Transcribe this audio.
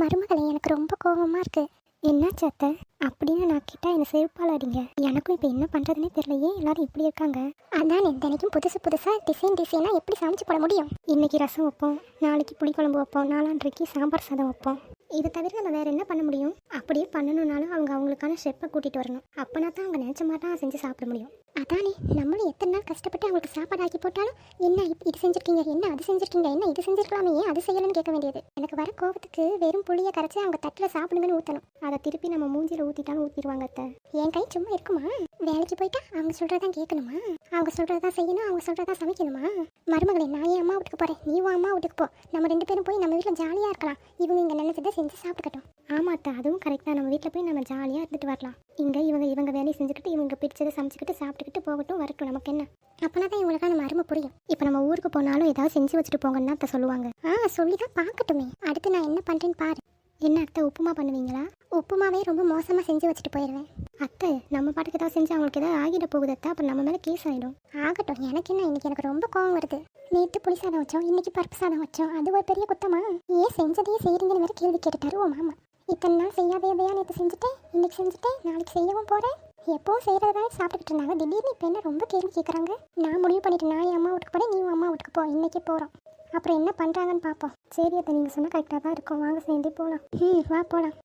மருமகளை எனக்கு ரொம்ப கோபமா இருக்கு. என்ன சத்த அப்படின்னு நான் கேட்டால் என்ன செருப்பால் அடிங்க எனக்கும் இப்போ என்ன பண்றதுனே தெரியலையே எல்லாரும் இப்படி இருக்காங்க. அதான் தினைக்கும் புதுசு புதுசா டிசைன் டிசைனா எப்படி சமைச்சு போட முடியும்? இன்னைக்கு ரசம் வைப்போம் நாளைக்கு புளிக்குழம்பு வைப்போம் நாளான்றைக்கு சாம்பார் சாதம் வைப்போம். இதை தவிர நம்ம வேற என்ன பண்ண முடியும்? அப்படியே பண்ணணும்னாலும் அவங்க அவங்களுக்கான ஸ்டெப்பை கூட்டிட்டு வரணும். அப்பனா தான் அவங்க நினைச்ச மாதிரி தான் செஞ்சு சாப்பிட முடியும். அதானே நம்மளும் எத்தனை நாள் கஷ்டப்பட்டு அவங்களுக்கு சாப்பாடு ஆக்கி போட்டாலும் என்ன இது செஞ்சிருக்கீங்க என்ன அது செஞ்சிருக்கீங்க என்ன இது செஞ்சிருக்கலாமே ஏன் அது செய்யணும்னு கேட்க வேண்டியது. எனக்கு வர கோபத்துக்கு வெறும் புளியை கரைச்சி அவங்க தட்டில் சாப்பிடுங்கன்னு ஊற்றணும் அதை திருப்பி நம்ம மூஞ்சியில் ஊற்றிட்டாலும் ஊற்றிடுவாங்க அத்தை. என் கை சும்மா இருக்குமா? வேலைக்கு போயிட்டா அவங்க சொல்கிறதான் கேட்கணுமா? அவங்க சொல்கிறதா செய்யணும் அவங்க சொல்கிறதா சமைக்கணுமா? மருமகளே நான் என் அம்மா வீட்டுக்கு போகிறேன் நீ உன் அம்மா வீட்டுக்கு போ. நம்ம ரெண்டு பேரும் போய் நம்ம வீட்டில் ஜாலியாக இருக்கலாம். இவங்க இங்கே நினைச்சதை செஞ்சு சாப்பிட்டுக்கட்டும் ஆமா அத்தை அதுவும் கரெக்டாக நம்ம வீட்டில் போய் நம்ம ஜாலியாக இருந்துட்டு வரலாம். இங்கே இவங்க இவங்க வேலையை செஞ்சுக்கிட்டு இவங்க பிடிச்சதை சமைச்சிக்கிட்டு சாப்பிட்டுக்கிட்டு போகட்டும் வரட்டும். நமக்கு என்ன? அப்பனா தான் இவங்களுக்கான நம்ம அருமை புரியும். இப்போ நம்ம ஊருக்கு போனாலும் ஏதாவது செஞ்சு வச்சுட்டு போங்கன்னு தான் அத்தை சொல்லுவாங்க. ஆ சொல்லி தான் பார்க்கட்டுமே. அடுத்து நான் என்ன பண்ணுறேன்னு பாரு. என்ன அத்தை உப்புமா பண்ணுவீங்களா? உப்புமாவே ரொம்ப மோசமாக செஞ்சு வச்சுட்டு போயிடுவேன் அத்தை நம்ம பாட்டுக்கு ஏதாவது செஞ்சு அவங்களுக்கு ஏதாவது ஆகிட போகுது அத்தை. அப்புறம் நம்ம மேலே கேஸ் ஆகிடும் ஆகட்டும். எனக்கு என்ன? இன்னைக்கு எனக்கு ரொம்ப கோவம் வருது. நேற்று புளி சாதம் வச்சோம் இன்னைக்கு பருப்பு சாதம் வச்சோம். அது ஒரு பெரிய குத்தமா? ஏன் செஞ்சதையே செய்கிறீங்கன்னு வேறு கேள்வி கேட்டுட்டாரு ஓ மாமா. இத்தனை நாள் செய்யாததையா நேற்று செஞ்சுட்டேன் இன்னைக்கு செஞ்சுட்டேன் நாளைக்கு செய்யவும் போகிறேன் எப்போ செய்கிறதா சாப்பிட்டுக்கிட்டு இருந்தாங்க. திடீர்னு இப்போ என்ன ரொம்ப கேள்வி கேட்குறாங்க நான் முடிவு பண்ணிட்டு நான் என் அம்மா வீட்டுக்கு போனேன் நீ அம்மா வீட்டுக்கு போ. இன்றைக்கே போகிறோம் அப்புறம் என்ன பண்ணுறாங்கன்னு பார்ப்போம். சரி அதை நீங்கள் சொன்னால் கரெக்டாக தான் இருக்கும். வாங்க சேர்ந்தே போகலாம் ம் வா போகலாம்